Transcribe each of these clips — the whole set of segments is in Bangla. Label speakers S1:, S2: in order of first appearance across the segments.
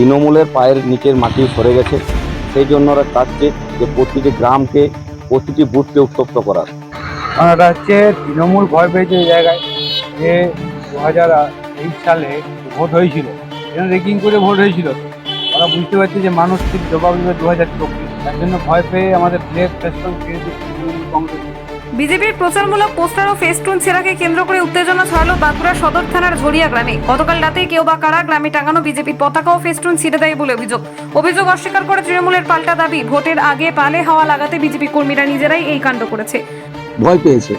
S1: তৃণমূলের পায়ের নিচের মাটি সরে গেছে। সেই জন্য ওরা চাচ্ছে যে প্রতিটি গ্রামকে, প্রতিটি বুথকে উত্তপ্ত করার।
S2: কারণ এটা হচ্ছে তৃণমূল ভয় পেয়েছে এই জায়গায় যে দু হাজার তেইশ সালে ভোট হয়েছিল। এখানে রেকিং করে ভোট হয়েছিল। ওরা বুঝতে পারছে যে মানুষ ঠিক জবাব দেবে দু হাজার চব্বিশ। তার জন্য ভয় পেয়ে আমাদের ফ্লেগ ফেস্টন কংগ্রেস
S3: বিজেপির প্রচারমূলক পোস্টার ও ফেস্টুন ছেঁড়াকে কেন্দ্র করে উত্তেজনা ছড়ালো বাঁকুড়া সদর থানার ঝরিয়া গ্রামে। গতকাল রাতে কেউ বা কারা গ্রামে টাঙানো বিজেপির পতাকা ও ফেস্টুন ছিঁড়ে দেয় বলে অভিযোগ। অভিযোগ অস্বীকার করে তৃণমূলের পাল্টা দাবি। ভোটের আগে পালে হাওয়া লাগাতে বিজেপি কর্মীরা নিজেরাই এই কাণ্ড করেছে।
S4: ভয় পেয়েছে।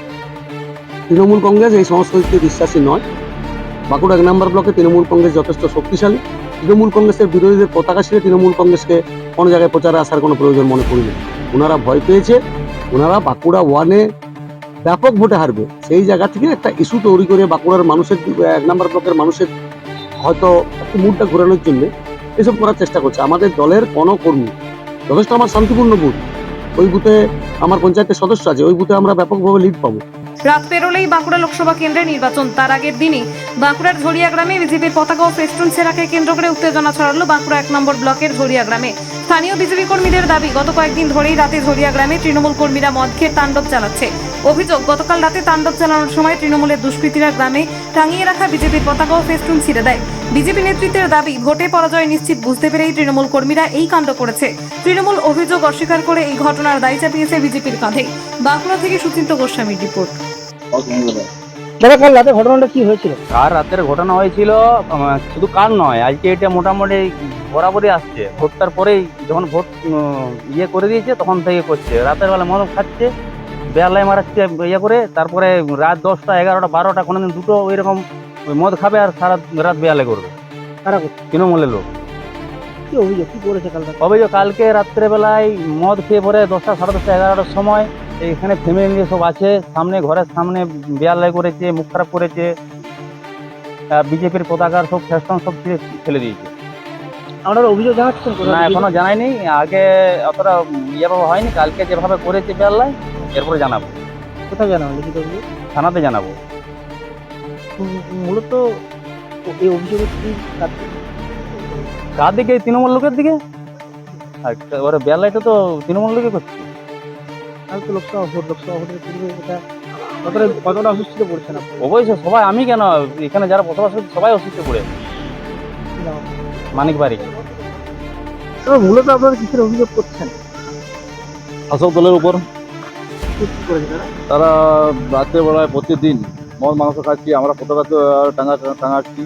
S4: তৃণমূল কংগ্রেস এই সমস্ত বিশ্বাসী নয়। বাঁকুড়া এক নম্বর ব্লকে তৃণমূল কংগ্রেস যথেষ্ট শক্তিশালী। তৃণমূল কংগ্রেসের বিরোধীদের পতাকা ছিঁড়ে তৃণমূল কংগ্রেসকে কোনো জায়গায় প্রচারে আসার কোনো প্রয়োজন মনে করিনি। ওনারা ভয় পেয়েছে। ওনারা বাঁকুড়া ওয়ানে ব্যাপক ভোটে হারবে। সেই জায়গা থেকে একটা ইস্যু তৈরি করে বাঁকুড়ার মানুষের এক নম্বর ব্লকের মানুষের হয়তো একটু মুডটা ঘোরানোর জন্য এসব করার চেষ্টা করছে। আমাদের দলের কোনো কর্মী, যথেষ্ট আমার শান্তিপূর্ণ বুথ, ওই বুথে আমার পঞ্চায়েতের সদস্য আছে, ওই বুথে আমরা ব্যাপকভাবে লিড পাবো।
S3: রাত পেরোলেই বাঁকুড়া লোকসভা কেন্দ্রে নির্বাচন, তার আগের দিনই বাঁকুড়ার ঝরিয়া গ্রামে বিজেপির পতাকা ও ফেস্টুন ছেঁড়াকে কেন্দ্র করে উত্তেজনা ছড়ালো বাঁকুড়া এক নম্বর ব্লকের ঝরিয়া গ্রামে। স্থানীয় বিজেপি কর্মীদের দাবি, গত কয়েকদিন ধরেই রাতে ঝরিয়া গ্রামে তৃণমূল কর্মীরা মদ খেয়ে তাণ্ডব চালাচ্ছে। অভিযোগ, গতকাল রাতে তাণ্ডব চালানোর সময় তৃণমূলের দুষ্কৃতীরা গ্রামে টাঙিয়ে রাখা বিজেপির পতাকা ও ফেস্টুন ছিঁড়ে দেয়। বিজেপি নেতৃত্বের দাবি, ভোটে পরাজয় নিশ্চিত বুঝতে পেরেই তৃণমূল কর্মীরা এই কাণ্ড করেছে। তৃণমূল অভিযোগ অস্বীকার করে এই ঘটনার দায় চাপিয়েছে বিজেপির কাঁধে। বাঁকুড়া থেকে সুচিন্ত গোস্বামীর রিপোর্ট।
S5: দাদা কাল রাতে ঘটনাটা কি হয়েছিল?
S6: কার রাতের ঘটনা হয়েছিল শুধু কার নয় আজকে এটা মোটামুটি বরাবরই আসছে। ভোটটার পরেই যখন ভোট ইয়ে করে দিয়েছে তখন থেকে করছে। রাতের বেলা মদ খাচ্ছে বেলায় মারাচ্ছে ইয়ে করে তারপরে রাত দশটা এগারোটা বারোটা কোনোদিন দুটো ওইরকম ওই মদ খাবে আর সারা রাত বেয়ালে করবে।
S5: কারা?
S6: তৃণমূলের লোক।
S5: কি অভিযোগ? কি করেছে কাল রাতে?
S6: তবে যে কালকে রাত্রেবেলায় মদ খেয়ে পরে দশটা সাড়ে দশটা এগারোটার সময় এখানে ফ্যামিলি নিয়ে সব আছে। সামনে ঘরের সামনে বেয়ালাই করেছে মুখ খারাপ করেছে। বিজেপির পতাকার সব ফ্যাশন সব ফেলে দিয়েছে।
S5: আপনারা অভিযোগ জানাচ্ছেন?
S6: না এখনও জানাইনি আগে অতটা ইয়েভাবে হয়নি কালকে যেভাবে করেছে বেয়ালাই এরপরে জানাব।
S5: কোথায় জানাব লিখিত অভিযোগ?
S6: থানাতে জানাব।
S5: মূলত এই অভিযোগের কি কার-
S6: দিকে? তৃণমূল লোকের দিকে? আর ওরা বেয়ালাইটা তো তৃণমূল লোকে করছে।
S5: কাল তো লোকসভা ভোট লোকসভা ভোটের পূর্বে এটা কতটা কতটা অসুস্থ পড়ছেন আপনি
S6: অবশ্যই সবাই আমি কেন এখানে যারা বসবাস করছে সবাই অসুস্থ পড়ে। মানিক বাড়ি।
S5: তবে মূলত আপনারা কিসের অভিযোগ করছেন?
S1: শাসক দলের উপর।
S5: তারা?
S1: রাত্রেবেলায় প্রতিদিন মদ মাংস খাচ্ছি আমরা পতাকা টাঙা টাঙাচ্ছি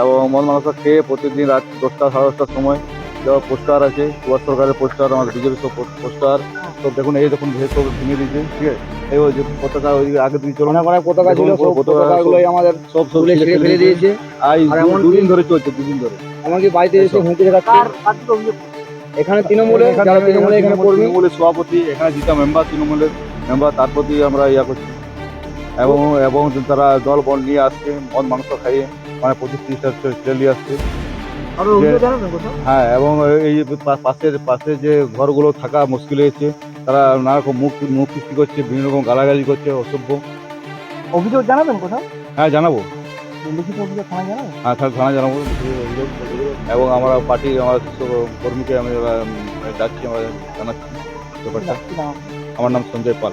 S1: এবং মদ মাংস খেয়ে প্রতিদিন রাত দশটা সাড়ে দশটার সময় যা পোস্টার আছে সুভাষ সরকারের পোস্টার আমাদের বিজেপি সব পোস্টার। তো দেখুন এই দেখুন ভেঙে সব ভেঙে দিয়েছে ঠিক আছে? এই ওই যে পতাকা ওই আগে দিকে চলো
S2: অনেক পতাকা ছিল সব পতাকাগুলোই আমাদের
S1: সব সব
S2: ফেলে দিয়েছে।
S1: আর দুদিন ধরে চলছে দুদিন ধরে।
S2: এমনকি বাড়িতে এসে হুঁকি দেখাচ্ছে এখানে তৃণমূলে যারা তৃণমূলে এখানে
S1: তৃণমূলের সভাপতি এখানে যেটা মেম্বার তৃণমূলের মেম্বার তার প্রতি আমরা ইয়া করছি। এবং এবং তারা দল বল নিয়ে আসছে মদ মাংস খাইয়ে মানে পঁচিশ তিরিশটা নিয়ে আসছে। হ্যাঁ এবং এই পাশের পাশে যে ঘরগুলো থাকা মুশকিল হয়েছে তারা নানা রকম মুখ মুখ কিস্তি করছে বিভিন্ন রকম গালাগালি করছে অসভ্য।
S5: অভিযোগ জানাবেন কোথাও?
S1: হ্যাঁ জানাব।
S5: লিখিত অভিযোগ থানায় জানাবেন?
S1: হ্যাঁ তাহলে জানাব। এবং আমরা পার্টি আমার কর্মীকে আমি আমরা জানাচ্ছি। ব্যাপারটা আমার নাম সঞ্জয় পাল।